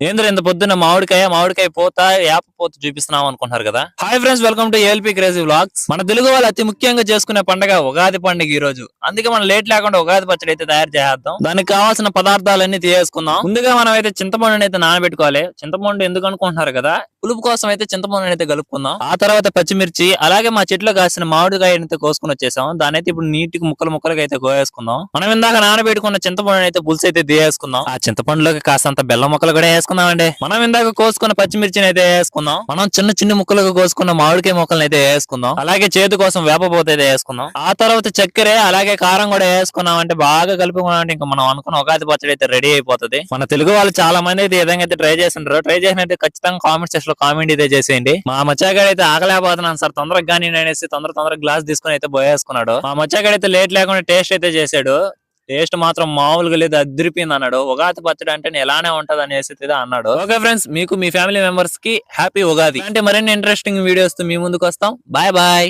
ఏంద్ర ఇంత పొద్దున్న మామిడికాయ మామిడికాయ పోతా యాప పోత చూపిస్తున్నాం అనుకుంటున్నారు కదా? Hi friends welcome to ALP crazy vlogs మన తెలుగు వాళ్ళు అతి ముఖ్యంగా చేసుకునే పండుగ ఉగాది పండుగ ఈ రోజు అందుకే మనం లేట్ లేకుండా ఉగాది పచ్చడి అయితే తయారు చేసేద్దాం. దానికి కావాల్సిన పదార్థాలన్నీ తీసేసుకుందాం. ముందుగా మనం అయితే చింతపండుని అయితే నానబెట్టుకోవాలి. చింతపండు ఎందుకు అనుకుంటున్నారు కదా? పులుపు కోసం అయితే చింతపండుని అయితే కలుపుకుందాం. ఆ తర్వాత పచ్చిమిర్చి అలాగే మా చెట్లో కాసిన మామిడికాయ అయితే కోసుకుని వచ్చేసాం. దాని అయితే ఇప్పుడు నీటికి ముక్కలు ముక్కలుగా అయితే కోసేసుకుందాం. మనం ఇందాక నానబెట్టుకున్న చింతపండు అయితే పులుసు అయితే తీసేసుకుందాం. ఆ చింతపండులోకి కాస్తంత బెల్లం ముక్కలు కూడా వేసుకుందాం మనం ఇందాక కోసుకున్న పచ్చిమిర్చిని అయితే వేసుకుందాం. మనం చిన్న చిన్న ముక్కలుగా కోసుకున్న మామిడికాయ ముక్కలను అయితే వేసుకుందాం. అలాగే చేతి కోసం వేపపోత అయితే వేసుకుందాం. ఆ తర్వాత చక్కెర అలాగే కారం కూడా వేసుకున్నామంటే బాగా కలుపుకున్నామంటే ఇంకా మనం అనుకున్న ఉగాది పచ్చడి అయితే రెడీ అయిపోతుంది. మన తెలుగు వాళ్ళు చాలా మంది అయితే విధంగా అయితే ట్రై చేస్తుంటారు. ట్రై చేసిన అయితే ఖచ్చితంగా కామెంట్ సెక్షన్లో కామెంట్ అయితే చేసేయండి. మా మచ్చాగాడు అయితే ఆగలేకపోతున్నాను సార్. తొందరగా కానీ నేను అనేసి తొందర తొందరగా గ్లాస్ తీసుకుని అయితే పోయేసుకున్నాడు. మా మచ్చాగాడు అయితే లేట్ లేకుండా టేస్ట్ అయితే చేశాడు. టేస్ట్ మాత్రం మామూలుగా లేదు అదిరిపోయింది అన్నాడు. ఉగాది పచ్చడి అంటే ఎలానే ఉంటది అనేసి అన్నాడు. ఓకే ఫ్రెండ్స్ మీకు మీ ఫ్యామిలీ మెంబర్స్కి హ్యాపీ ఉగాది. అంటే మరిన్ని ఇంట్రెస్టింగ్ వీడియోస్ మీ ముందుకు వస్తాం. Bye bye.